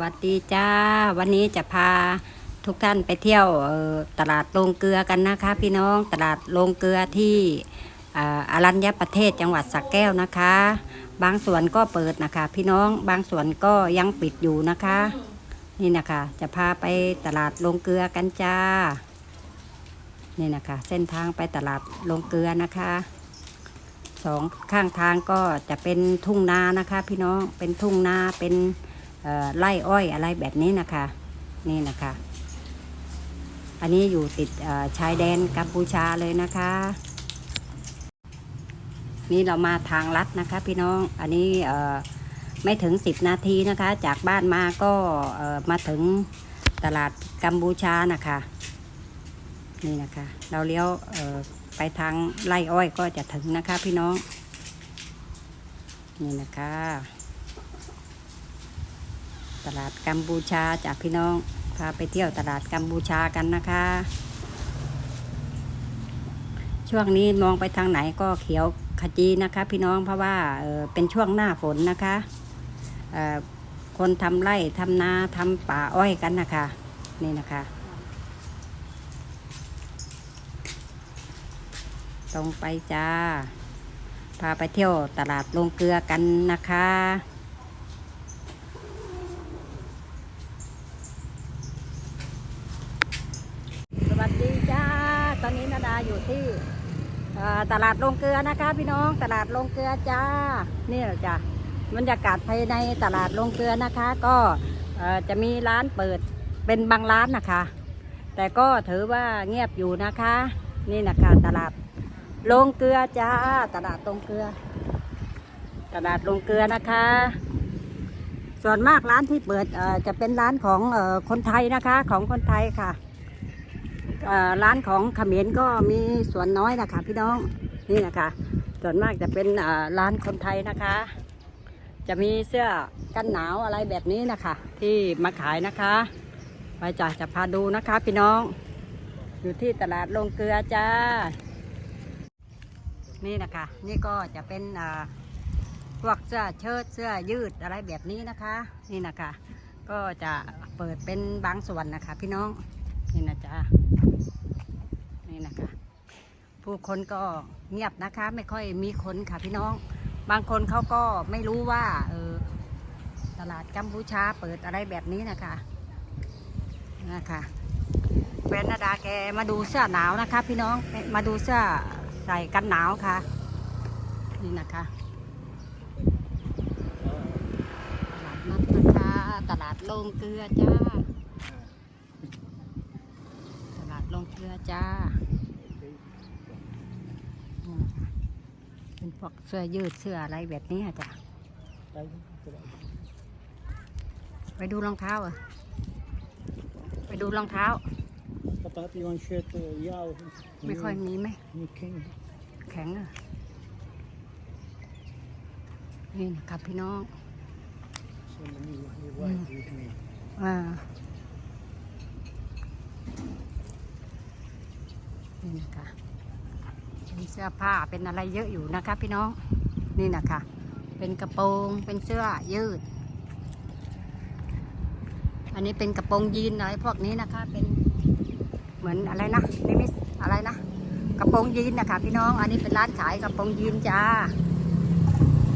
วัสดีจ้า วันนี้จะพาทุกท่านไปเที่ยวตลาดโรงเกลือกันนะคะ พี่น้องตลาดโรงเกลือที่อาอรัญญประเทศจังหวัดสระแก้วนะคะ บางส่วนก็เปิดนะคะ พี่น้องบางส่วนก็ยังปิดอยู่นะคะ นี่นะคะ จะพาไปตลาดโรงเกลือกันจ้า นี่นะคะ เส้นทางไปตลาดโรงเกลือนะคะสองข้างทางก็จะเป็นทุ่งนานะคะ พี่น้องเป็นทุ่งนาเป็น ไร่อ้อยอะไรแบบนี้นะคะ นี่นะคะ อันนี้อยู่ติดชายแดนกัมพูชาเลยนะคะ นี่เรามาทางลัดนะคะ พี่น้องอันนี้ไม่ถึง10นาทีนะคะ จากบ้านมาก็มาถึงตลาดกัมพูชานะคะ นี่นะคะ เราเลี้ยวไปทางไร่อ้อยก็จะถึงนะคะ พี่น้อง นี่นะคะ ตลาดกัมพูชาจากพี่น้อง พาไปเที่ยวตลาดกัมพูชากันนะคะ ช่วงนี้มองไปทางไหนก็เขียวขจีนะคะ พี่น้องเพราะว่าเเป็นช่วงหน้าฝนนะคะคนทำไร่ทำนาทำป่าอ้อยกันนะคะ นี่นะคะ ตรงไปจ้า พาไปเที่ยวตลาดลงเกลือกันนะคะ สวัสดีจ้า ตอ นนี้นาอยู่ที่ตลาดลงเกลือนะคะ พี่น้องตลาดลงเกลือจ้านี่แหละจ้ะบรรยากาศภายในตลาดลงเกลือนะคะ ก็จะมีร้านเปิดเป็นบางร้านนะคะ แต่ก็ถือว่าเงียบอยู่นะคะ นี่นะคะตลาดลงเกลือจ้าตลาดลงเกลือ ตลาดลงเกลือนะคะ ส่วนมากร้านที่เปิดจะเป็นร้านของคนไทยนะคะของคนไทยค่ะ ร้านของเขมรก็มีส่วนน้อยนะคะพี่น้องนี่นะคะส่วนมากจะเป็นร้านคนไทยนะคะ จะมีเสื้อกันหนาวอะไรแบบนี้นะคะ ที่มาขายนะคะไปจ้ะจะพาดูนะคะพี่น้อง อยู่ที่ตลาดลงเกลือจ้า นี่นะคะ นี่ก็จะเป็นเอ่อพวกเสื้อเชิ้ตเสื้อยืดอะไรแบบนี้นะคะ นี่นะคะ ก็จะเปิดเป็นบางส่วนนะคะ พี่น้องนี่นะจ๊ะ นี่นะคะ ผู้คนก็เงียบนะคะ ไม่ค่อยมีคนค่ะพี่น้อง บางคนเขาก็ไม่รู้ว่าเออตลาดกัมพูชาเปิดอะไรแบบนี้นะคะนะคะแฟนนาดาแกมาดูเสื้อหนาวนะคะ พี่น้องมาดูเสื้อใส่กันหนาวค่ะ นี่นะคะตลาดนัดนะคะตลาดโรงเกลือจ้า ตลาดลงเกลือจ้านี่นะคะ เป็นพวกเสื้อยืดเสื้ออะไรแบบนี้อะจ้ะไปดูรองเท้าอะ ไปดูรองเท้า Papa, heb je een shirt uh, jou? ไม่ค่อยมีไหมแข็งอะ นี่นะครับพี่น้อง Zo'n nieuwe, nieuwe white, die is niet. อ่า นี่นะคะ เป็นเสื้อผ้าเป็นอะไรเยอะอยู่นะคะพี่น้องนี่นะคะ เป็นกระโปรงเป็นเสื้อยืด อันนี้เป็นกระโปรงยีนอะไรพวกนี้นะคะเป็นเหมือนอะไรนะนี่มิสอะไรนะกระโปรงยีนนะคะพี่น้องอันนี้เป็นร้านขายกระโปรงยีนจ้า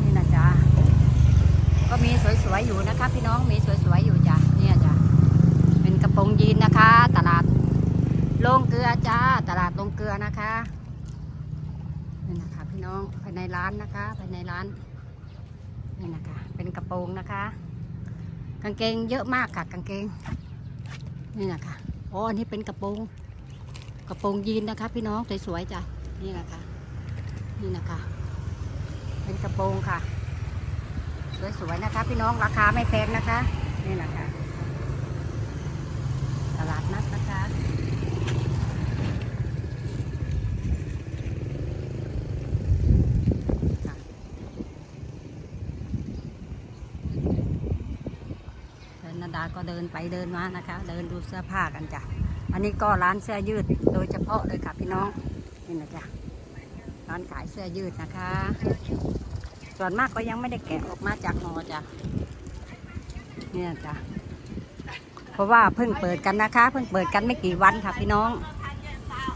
นี่นะจ้าก็มีสวยๆอยู่นะคะ พี่น้องมีสวยๆอยู่จ้ะเนี่ยจ้ะเป็นกระโปรงยีนนะคะ ตลาดโรงเกลือจ้า ตลาดโรงเกลือนะคะ นี่นะคะพี่น้องภายในร้านนะคะภายในร้านนี่นะคะ เป็นกระโปรงนะคะ กางเกงเยอะมากค่ะกางเกง นี่นะคะโอ้อันนี้เป็นกระโปรงกระโปรงยีนนะคะ พี่น้องสวยๆจ้ะนี่นะคะ นี่นะคะ เป็นกระโปรงค่ะ สวยๆนะคะ พี่น้องราคาไม่แพงนะคะ นี่นะคะตลาดนัดนะคะค่ะเดินนาดาก็ เดินไปเดินมานะคะ เดินดูเสื้อผ้ากันจ้ะอันนี้ก็ร้านเสื้อยืดโดยเฉพาะเลยค่ะพี่น้องนี่นะจ๊ะร้านขายเสื้อยืดนะคะ ส่วนมากก็ยังไม่ได้แกะออกมาจากหอจ้ะเนี่ยจ้ะเพราะว่าเพิ่งเปิดกันนะคะ เพิ่งเปิดกันไม่กี่วันค่ะพี่น้อง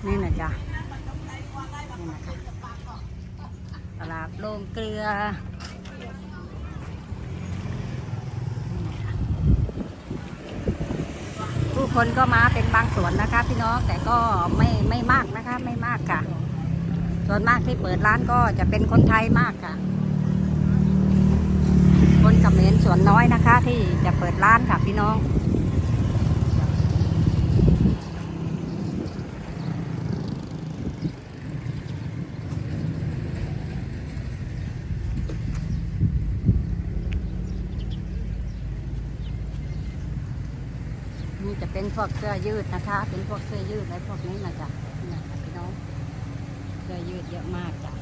นี่นะจ๊ะนี่นะคะตลาดโรงเกลือนี่นะคะผู้ คนก็มาเป็นบางส่วนนะคะ พี่น้องแต่ก็ไม่ไม่มากนะคะไม่มากค่ะ ส่วนมากที่เปิดร้านก็จะเป็นคนไทยมากค่ะ คนเขมรส่วนน้อยนะคะ ที่จะเปิดร้านค่ะพี่น้อง นี่จะเป็นพวกเสื้อยืดนะคะ เป็นพวกเสื้อยืดอะไรพวกนี้นะจ๊ะนี่นะคะพี่น้อง เสื้อยืดเยอะมากจ้ะ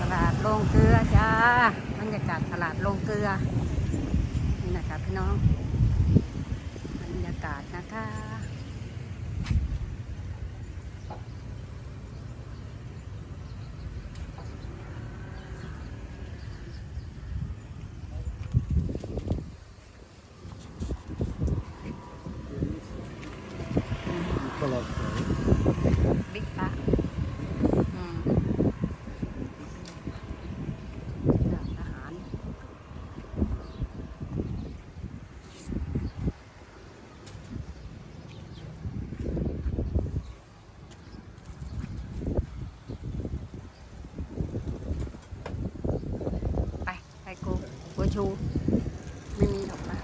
ตลาดโรงเกลือจ้าบรรยากาศตลาดโรงเกลือ นี่นะคะพี่น้อง บรรยากาศนะคะ Kolla på. บิ๊กปะอืมร้านอาหาร ไป ไปกูกูชู ไม่มีหรอกนะ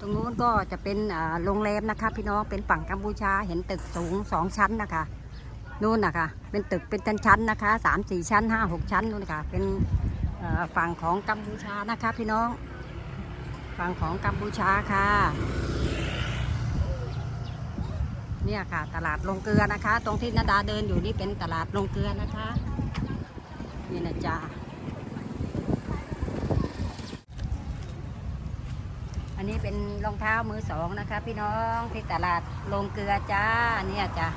ตรงนู้น ก็จะเป็นโรงแรมนะคะ พี่น้องเป็นฝั่งกัมพูชาเห็นตึกสูงสองชั้นนะคะนู่นนะคะเป็นตึกเป็นชั้นๆนะคะสามสี่ชั้นห้าหกชั้นนู่นนะคะเป็นฝั่งของกัมพูชานะคะ พี่น้องฝั่งของกัมพูชาค่ะ เนี่ยค่ะ ตลาดลงเกลือนะคะ ตรงที่นาดาเดินอยู่นี่เป็นตลาดลงเกลือนะคะ นี่นะจ๊ะ อั นี้เป็นรองเท้ามือสองนะคะ พี่น้องที่ตลาดลงเกลือจ้าเนี่ยจ้ะ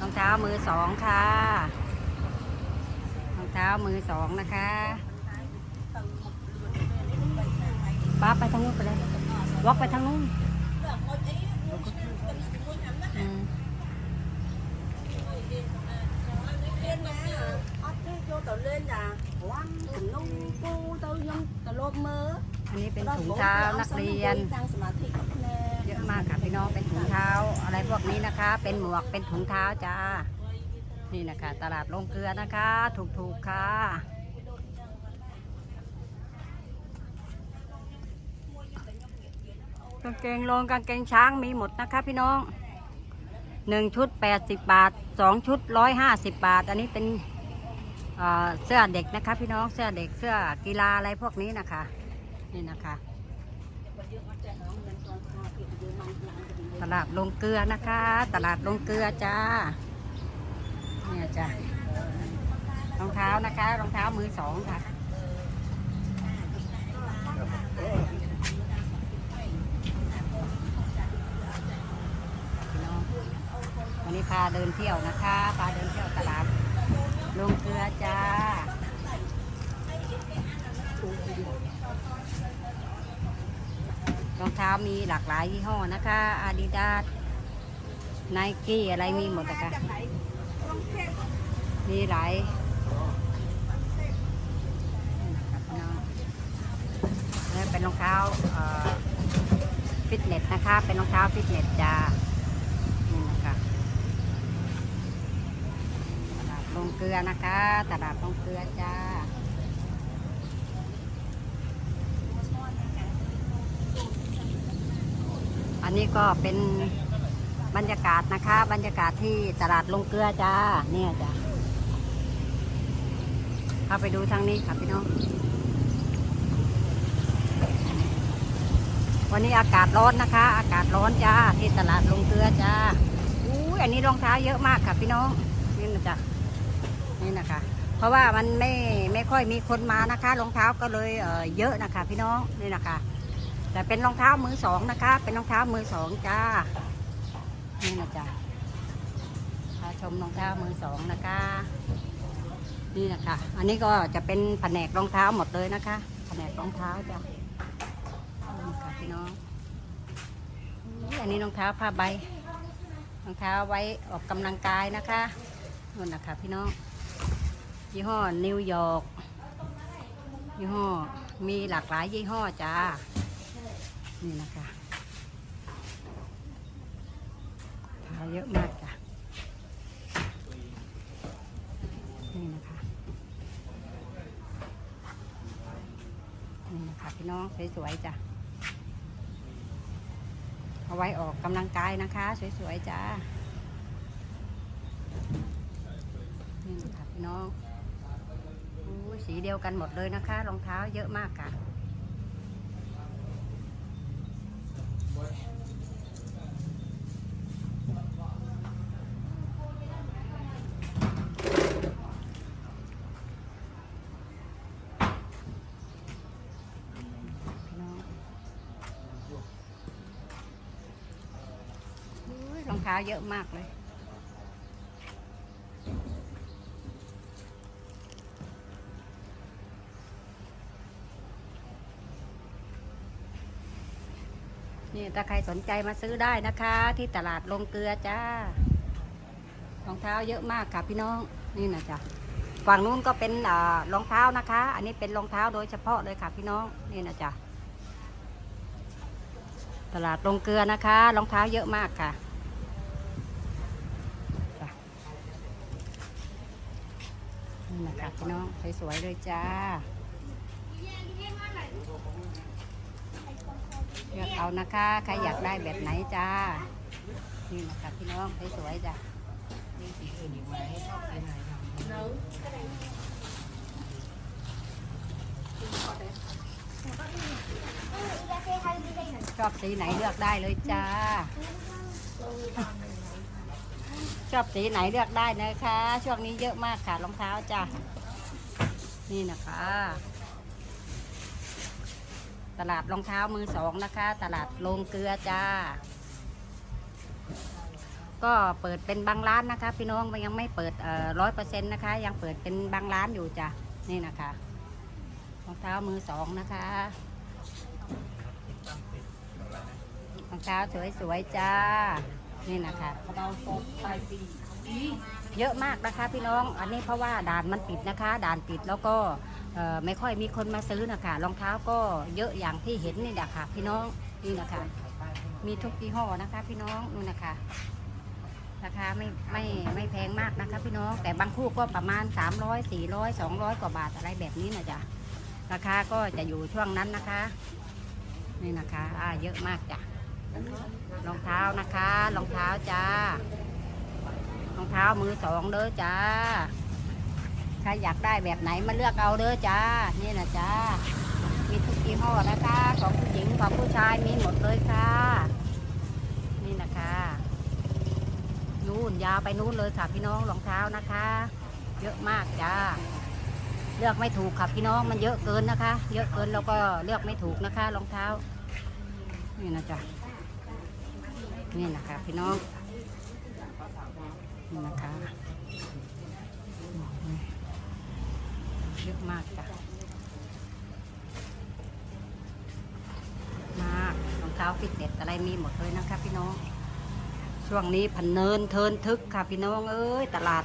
รองเท้ามือสองค่ะ รองเท้ามือสองนะคะป้าไปทางนู้นไปเลยวอกไปทางนู้นอืม vô tàu lên là quăng thằng nung cu tao nhung tao lôm mơ อัันนี้เป็นถุงเท้านักเรียน เยอะมากค่ะพี่น้องเป็นถุงเท้าอะไรพวกนี้นะคะ เป็นหมวกเป็นถุงเท้าจ้า นี่นะคะ ตลาดลงเกลือนะคะ ถูกๆค่ะกางเกงลงกางเกงช้างมีหมดนะคะพี่น้องหนึ่งชุด80บบาทสองชุด150บบาท อันนี้เป็นเเสื้อเด็กนะคะพี่น้องเสื้อเด็กเสื้อกีฬาอะไรพวกนี้นะคะ นี่นะคะ ตลาดลงเกลือนะคะ ตลาดลงเกลือจ้า เนี่ยจ้ะรองเท้านะคะ รองเท้ามือสองค่ะวันนี้พาเดินเที่ยวนะคะ พาเดินเที่ยวตลาดลงเกลือจ้า รองเท้ามีหลากหลายยี่ห้อนะคะ Adidas Nike อะไรมีหมดนะคะมีหลายนี่เป็นรองเท้าฟิตเนสนะคะ เป็นรองเท้าฟิตเนสจ้านี่นะคะตลาดลงเกลือนะคะ ตลาดลงเกลือจ้า อั นี้ก็เป็นบรรยากาศนะคะ บรรยากาศที่ตลาดลงเกลือจ้า เนี่ยจ้ะเข้าไปดูทางนี้ค่ะพี่น้อง วันนี้อากาศร้อนนะคะ อากาศร้อนจ้า ที่ตลาดลงเกลือจ้าอู้ยอันนี้รองเท้าเยอะมากค่ะพี่น้อง นี่นะจ๊ะนี่นะคะ เพราะว่ามันไม่ไม่ค่อยมีคนมานะคะ รองเท้าก็เลยเเยอะนะคะ พี่น้อง นี่นะคะ แต่เป็นรองเท้ามือสองนะคะ เป็นรองเท้ามือสองจ้า นี่นะจ๊ะพาชมรองเท้ามือสองนะคะ นี่นะคะ อันนี้ก็จะเป็นแผนกรองเท้าหมดเลยนะคะ แผนกรองเท้าจ้ะนี่ค่ะพี่น้อง อันนี้รองเท้าผ้าใบ รองเท้าไว้ออกกำลังกายนะคะนู่นนะคะพี่น้อง ยี่ห้อนิวยอร์ก ยี่ห้อ มีหลากหลายยี่ห้อจ้า นี่นะคะขาเยอะมากจ้ะ นี่นะคะ นี่นะคะพี่น้องสวยๆจ้ะ เอาไว้ออกกำลังกายนะคะ สวยๆจ้านี่นะคะพี่น้องสีเดียวกันหมดเลยนะคะ รองเท้าเยอะมากค่ะ พี่น้อง อุ๊ยรองเท้าเยอะมากเลย นี่ถ้าใครสนใจมาซื้อได้นะคะ ที่ตลาดลงเกลือจ้ารองเท้าเยอะมากค่ะพี่น้องนี่นะจ๊ะฝั่งนู้นก็เป็นรองเท้านะคะ อันนี้เป็นรองเท้าโดยเฉพาะเลยค่ะพี่น้องนี่นะจ๊ะตลาดลงเกลือนะคะรองเท้าเยอะมากค่ะนี่นะคะ พี่น้องสวยๆเลยจ้าเลือกเอานะคะใครอยากได้แบบไหนจ้า นี่นะคะพี่น้องสวยๆจ้ะมีสีอื่นอีกไหมชอบสีไหนชอบสีไหนเลือกได้เลยจ้า ชอบสีไหนเลือกได้นะคะ ช่วงนี้เยอะมากค่ะรองเท้าจ้ะ นี่นะคะ ตลาดรองเท้ามือสองนะคะ ตลาดโรงเกลือจ้า ก็เปิดเป็นบางร้านนะคะ พี่น้องมันยังไม่เปิดร้อยเปอร์เซ็นต์นะคะ ยังเปิดเป็นบางร้านอยู่จ้ะนี่นะคะรองเท้ามือสองนะคะรองเท้าสวยๆจ้า นี่นะคะเราตกปลายปี เยอะมากนะคะพี่น้อง อันนี้เพราะว่าด่านมันปิดนะคะ ด่านปิดแล้วก็ไม่ค่อยมีคนมาซื้อนะคะรองเท้าก็เยอะอย่างที่เห็นนี่แหละค่ะพี่น้องนี่นะคะ มีทุกยี่ห้อนะคะ พี่น้องนู่นนะคะราคาไม่ไม่ไม่แพงมากนะคะพี่น้องแต่บางคู่ก็ประมาณ 300 400 200 กว่าบาทอะไรแบบนี้นะจ๊ะราคาก็จะอยู่ช่วงนั้นนะคะ นี่นะคะอ่าเยอะมากจ้ะรองเท้านะคะรองเท้าจ้า รองเท้ามือสองเด้อจ้าใครอยากได้แบบไหนมาเลือกเอาเด้อจ้า นี่นะจ้า มีทุกยี่ห้อนะคะ ของผู้หญิงของผู้ชายมีหมดเลยค่ะ นี่นะคะนู่นยาวไปนู่นเลยค่ะพี่น้องรองเท้านะคะ เยอะมากจ้า เลือกไม่ถูกค่ะพี่น้องมันเยอะเกินนะคะ เยอะเกินแล้วก็เลือกไม่ถูกนะคะรองเท้า นี่นะจ๊ะนี่นะคะพี่น้อง นี่นะคะเยอะมากจ้ะมากรองเท้าฟิตเนสอะไรมีหมดเลยนะคะพี่น้อง ช่วงนี้พันเนินเทินทึกค่ะพี่น้องเอ้ยตลาด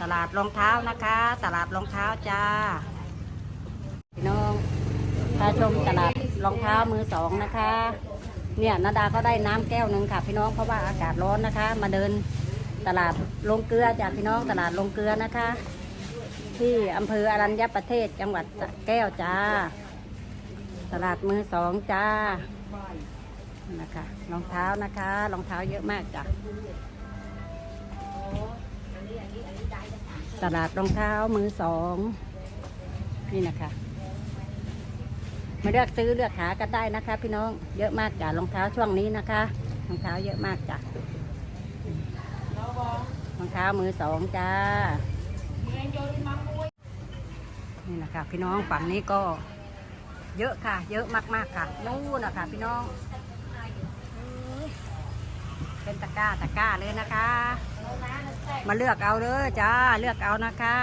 ตลาดรองเท้านะคะ ตลาดรองเท้าจ้า พี่น้องพาชมตลาดรองเท้ามือสองนะคะ เนี่ยนาดาก็ได้น้ำแก้วหนึ่งค่ะพี่น้องเพราะว่าอากาศร้อนนะคะ มาเดิน ตลาดลงเกลือจากพี่น้องตลาดลงเกลือนะคะ ที่อำเภออรัญญประเทศจังหวัดสระแก้วจ้า ตลาดมือสองจ้านะคะรองเท้านะคะรองเท้าเยอะมากจ้ะตลาดรองเท้ามือสองนี่นะคะมาเลือกซื้อเลือกหากันได้นะคะ พี่น้องเยอะมากจ้ะรองเท้าช่วงนี้นะคะรองเท้าเยอะมากจ้ะ องเท้ามือสองจ้า นี่นะคะพี่น้องฝั่งนี้ก็เยอะค่ะ เยอะมากๆค่ะนู่นนะคะพี่น้อง เป็นตะกร้าตะกร้าเลยนะคะ มาเลือกเอาเลยจ้าเลือกเอานะคะ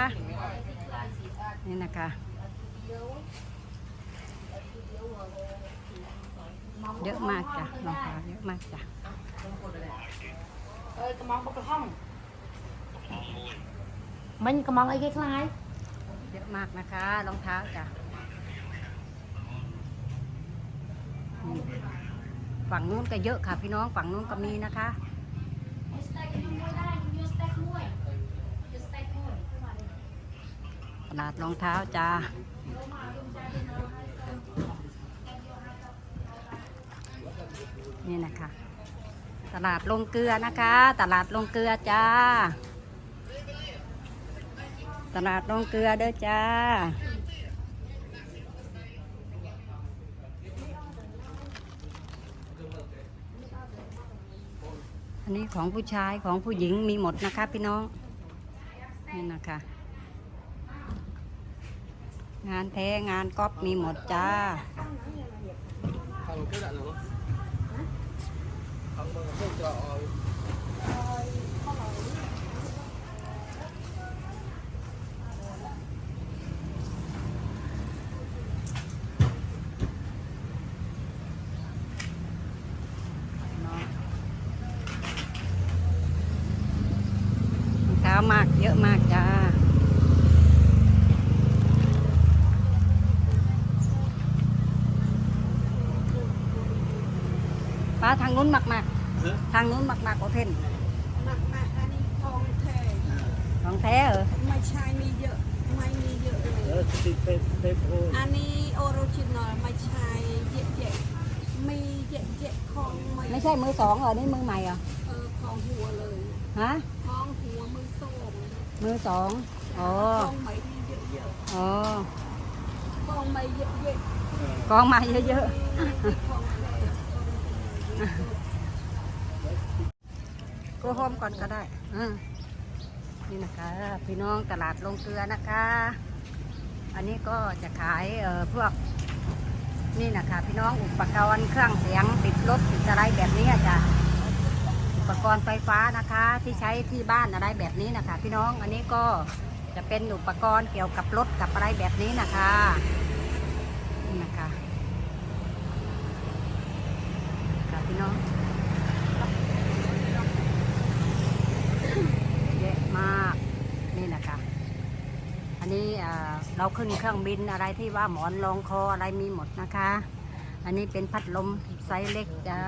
นี่นะคะเยอะมากจ้ะรองเท้าเยอะมากจ้ะเอ้ยกระมองบกกระห้อง มันกระมองไอ้คล้ายเยอะมากนะคะรองเท้าจ้ะนี่ฝั่งนู้นก็เยอะค่ะ พี่น้องฝั่งนู้นก็มีนะคะ ตลาดรองเท้าจ้านี่นะคะ ตลาดลงเกลือนะคะ ตลาดลงเกลือจ้า ตลาดลงเกลือเด้อจ้า อันนี้ของผู้ชายของผู้หญิงมีหมดนะคะพี่น้อง นี่นะคะ งานแท้งานก๊อปมีหมดจ้า Kalau ke tak nak? Hamba ke tak? รองเท้ามากเยอะมากจ้า ป้า ทางนู้นมากมากๆทางนู้นมากมากโอเพนๆหนักมากอันนี้ทองแท้ของแท้เหรอไม่ใช่มีเยอะไม่มีเยอะเลย Ya, stick tape, tape hole. อันนี้ออริจินอลไม่ใช่เยอะเยอะมีเยอะเยอะของไม่ไม่ใช่มือสองเหรอนี่มือใหม่เหรอเออของหัวเลยฮะของหัวมือส้มมือสองอ๋อของไม่มีเยอะเยอะอ๋อของไม่เยอะเยอะกองมาเยอะของ แท้ๆก็โฮมก่อนก็ได้อืมนี่นะคะ พี่น้องตลาดลงเกลือนะคะ อันนี้ก็จะขายเอ่อพวก นี่นะคะ พี่น้องอุปกรณ์เครื่องเสียงติดรถติดอะไรแบบนี้อะจ้ะอุปกรณ์ไฟฟ้านะคะ ที่ใช้ที่บ้านอะไรแบบนี้นะคะ พี่น้องอันนี้ก็จะเป็นอุปกรณ์เกี่ยวกับรถกับอะไรแบบนี้นะคะนี่นะคะ ค่ะพี่น้องเยอะมากนี่นะคะ อันนี้เราขึ้นเครื่องบินอะไรที่ว่าหมอนรองคออะไรมีหมดนะคะ อันนี้เป็นพัดลมไซส์เล็กจ้า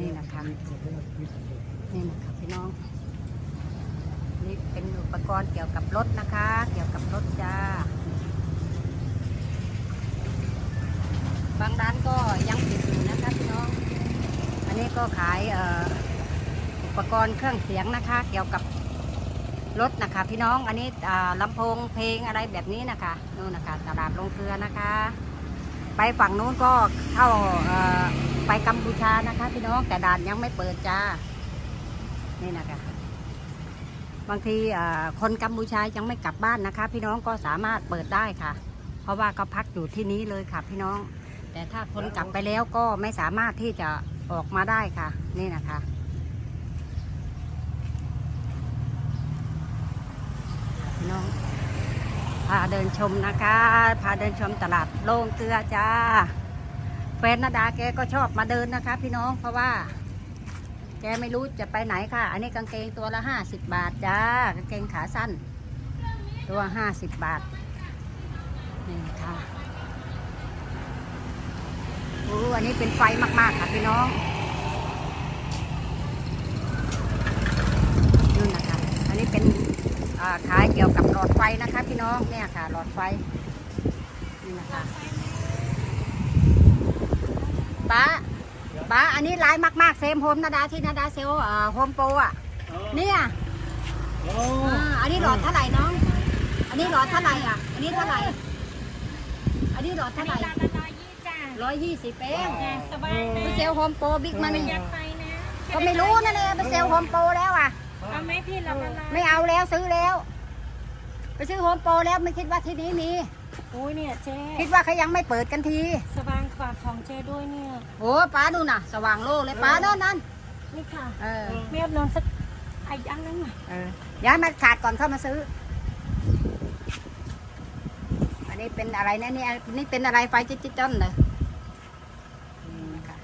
นี่นะคะนี่นะคะพี่น้องนี่เป็นอุปกรณ์เกี่ยวกับรถนะคะ เกี่ยวกับรถจ้า บางร้านก็ยังปิด นะคะพี่น้อง อันนี้ก็ขายอ,อุปกรณ์เครื่องเสียงนะคะ เกี่ยวกับรถนะคะพี่น้อง อันนี้ลำโพงเพลงอะไรแบบนี้นะคะนู่นนะคะตลาดลงเกลือนะคะ ไปฝั่งนู้นก็เข้าไปกัมพูชานะคะ พี่น้องแต่ด่านยังไม่เปิดจ้า นี่นะคะ บางทีคนกัมพูชายังไม่กลับบ้านนะคะ พี่น้องก็สามารถเปิดได้ค่ะ เพราะว่าก็พักอยู่ที่นี้เลยค่ะพี่น้อง แต่ถ้าคนกลับไปแล้วก็ไม่สามารถที่จะออกมาได้ค่ะ นี่นะคะพี่น้องพาเดินชมนะคะ พาเดินชมตลาดโล่งเกลือจ้าแฟนนาดาแกก็ชอบมาเดินนะคะ พี่น้องเพราะว่า แกไม่รู้จะไปไหนค่ะ อันนี้กางเกงตัวละห้าสิบบาทจ้ากางเกงขาสั้น ตัวห้าสิบบาทนี่ค่ะ อ้อันนี้เป็นไฟมากๆค่ะพี่น้องนู่นนะคะ อันนี้เป็นอ่าขายเกี่ยวกับหลอดไฟนะคะ พี่น้องเนี่ยค่ะ หลอดไฟนี่นะคะป้าป้าอันนี้ลายมากๆเซมโฮมนาดาที่นาดาเซลเอ่อโฮมโปรอะเนี่ยโอ้อ่าอันนี้หลอดเท่าไหร่น้อง อันนี้หลอดเท่าไหร่อะ อันนี้เท่าไหร่ อันนี้หลอดเท่าไหร่ ร้านละร้อยยี่จ้าร้อยยี่สิบเองสบายนะไปเซลโฮมโปรบิ๊กมันยัดไฟนะก็ไม่รู้นั่นเองไปเซลโฮมโปรแล้วอะเอาไหมพี่ละละร้อยไม่เอาแล้วซื้อแล้ว ไปซื้อโฮมโปรแล้วไม่คิดว่าที่นี้มีอุ้ยเนี่ยเจ๊คิดว่าเขายังไม่เปิดกันทีสว่างกว่าของเจ๊ด้วยเนี่ยโอ้ป้าดูน่ะ สว่างโลกเลยป้าโน่นนั่นนี่ค่ะเออเมียบนอนสักไอ้อันนึงอะเออย้ายมาขาดก่อนเข้ามาซื้อ อันนี้เป็นอะไรนะเนี่ยนี่เป็นอะไรไฟจิ๊ดจิ๊ดจ้อนเลยอืมค่ะ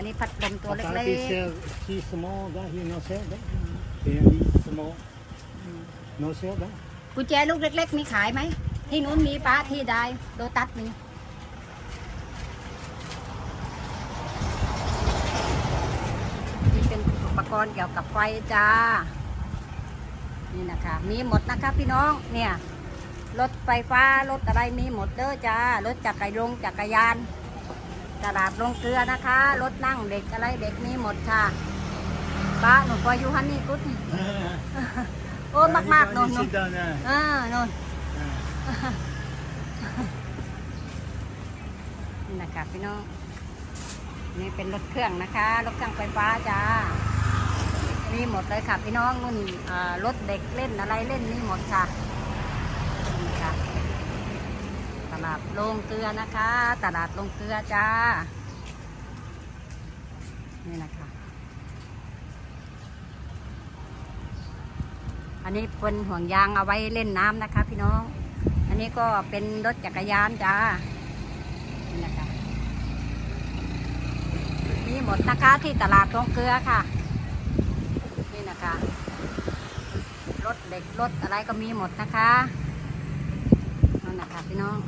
อันนี้พัดลมตัว Papa, เล็ก he sell, he small, that he no sell, that. He small, no sell, that. ๆกุญแจลูกเล็ก ๆ มีขายไหม ที่นู้นมีป้าที่ใดโดตัสมีนี่เป็นอุปกรณ์เกี่ยวกับไฟจ้า นี่นะคะ มีหมดนะคะพี่น้องเนี่ยรถไฟฟ้ารถอะไรมีหมดเด้อจ้ารถจักรยงจักรยาน ตลาดลงเกลือนะคะ รถนั่งเด็กอะไรเด็กมีหมดค่ะป้าหนูปอยูฮันนี่กุ๊ดโอ้มากๆโนน You โนน sit down there. อ่าโนน Ah. นี่นะคะพี่น้อง นี่เป็นรถเครื่องนะคะ รถเครื่องไฟฟ้าจ้า มีหมดเลยค่ะพี่น้องนุ่นอ่ารถเด็กเล่นอะไรเล่นมีหมดค่ะนี่ค่ะ ต ลาดลงเกลือนะคะ ตลาดลงเกลือจ้า นี่นะคะ อันนี้เป็นห่วงยางเอาไว้เล่นน้ำนะคะ พี่น้อง อันนี้ก็เป็นรถจักรยานจ้า นี่นะคะมีหมดนะคะที่ตลาดลงเกลือค่ะ นี่นะคะรถเด็กรถอะไรก็มีหมดนะคะนั่นนะคะพี่น้อง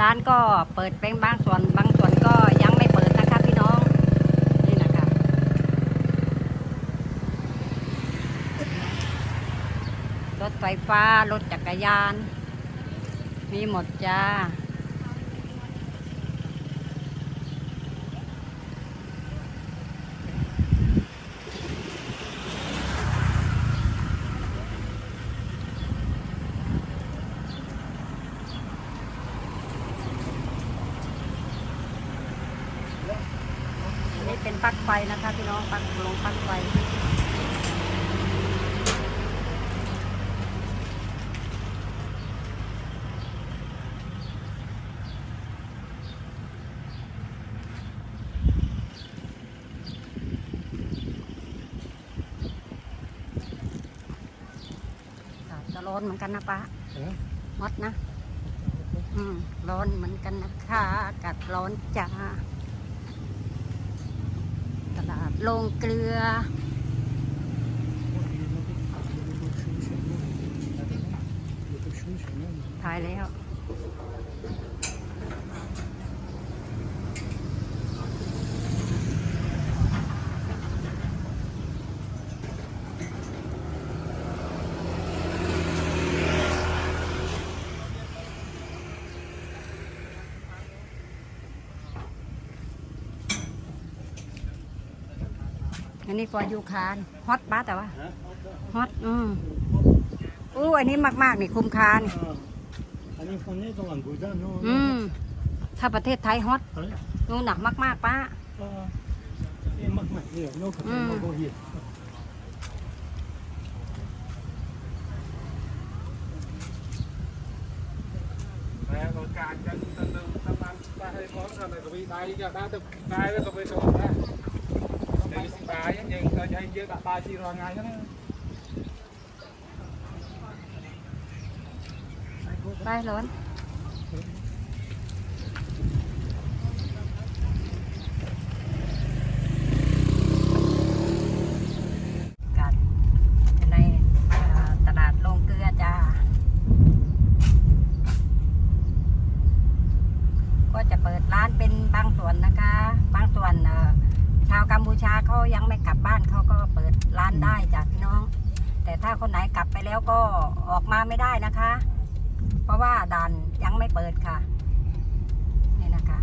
ร้านก็เปิดเป็นบางส่วนบางส่วนก็ยังไม่เปิดนะคะพี่น้อง นี่นะคะรถไฟฟ้ารถจักรยาน มีหมดจ้า อันนี้เป็นปลั๊กไฟนะคะพี่น้องปลั๊กลงปลั๊กไฟ ค่ะจะ ร้อนเหมือนกันนะป้า Huh? ฮอตนะ อืม ร้อนเหมือนกันนะคะอากาศร้อนจ้า ตลาดโรงเกลือ ถ่ายแล้ว อันนี้ก็ยูคานฮอตป้าแต่ว่าฮอตอืมอู้อันนี้มากๆนี่คุ้มคานอันนี้คนนี้ต้องหลังกูจ้าโน่อืมถ้าประเทศไทยฮอตโน่หนักมากๆป้าเอ็มมากๆเนี่ยโน่ขับมาโบฮีการกันตั้งะลึงตั้งลังตะให้พร้อมกันเลยกับพี่ไทยจะได้ได้แล้วก็ไปสอบนะ ปลายังยังเราจะให้เยอะกับปลาชีรอนงานก็ได้ไปร้อนจะเปิดร้านเป็นบางส่วนนะคะ บูชาเขายังไม่กลับบ้านเขาก็เปิดร้านได้จ้ะพี่น้อง แต่ถ้าคนไหนกลับไปแล้วก็ออกมาไม่ได้นะคะ เพราะว่าด่านยังไม่เปิดค่ะนี่นะคะ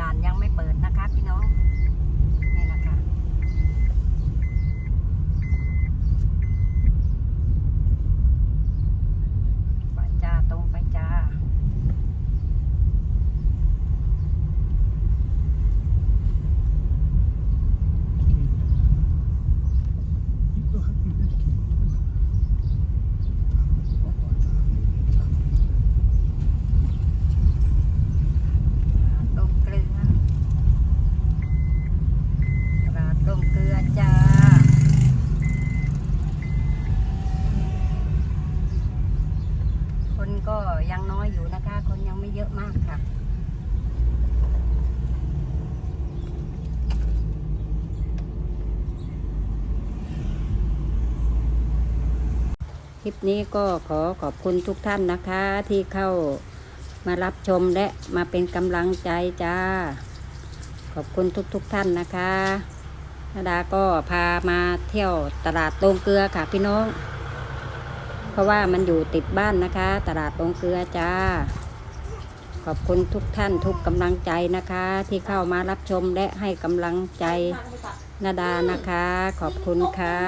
ด่านยังไม่เปิดนะคะพี่น้อง นี่นะคะ ไปจ้าตรงไปจ้า ตรงเกลือตลาดตรงเกลือจ้า คนก็ยังน้อยอยู่นะคะ คนยังไม่เยอะมากค่ะ คลิปนี้ก็ขอขอบคุณทุกท่านนะคะที่เข้ามารับชมและมาเป็นกำลังใจจ้า ขอบคุณทุกๆทท่านนะคะนาดาก็พามาเที่ยวตลาดโรงเกลือค่ะพี่น้อง เพราะว่ามันอยู่ติดบ้านนะคะ ตลาดโรงเกลือจ้า ขอบคุณทุกท่านทุกกำลังใจนะคะ ที่เข้ามารับชมและให้กำลังใจนาดานะคะ ขอบคุณค่ะ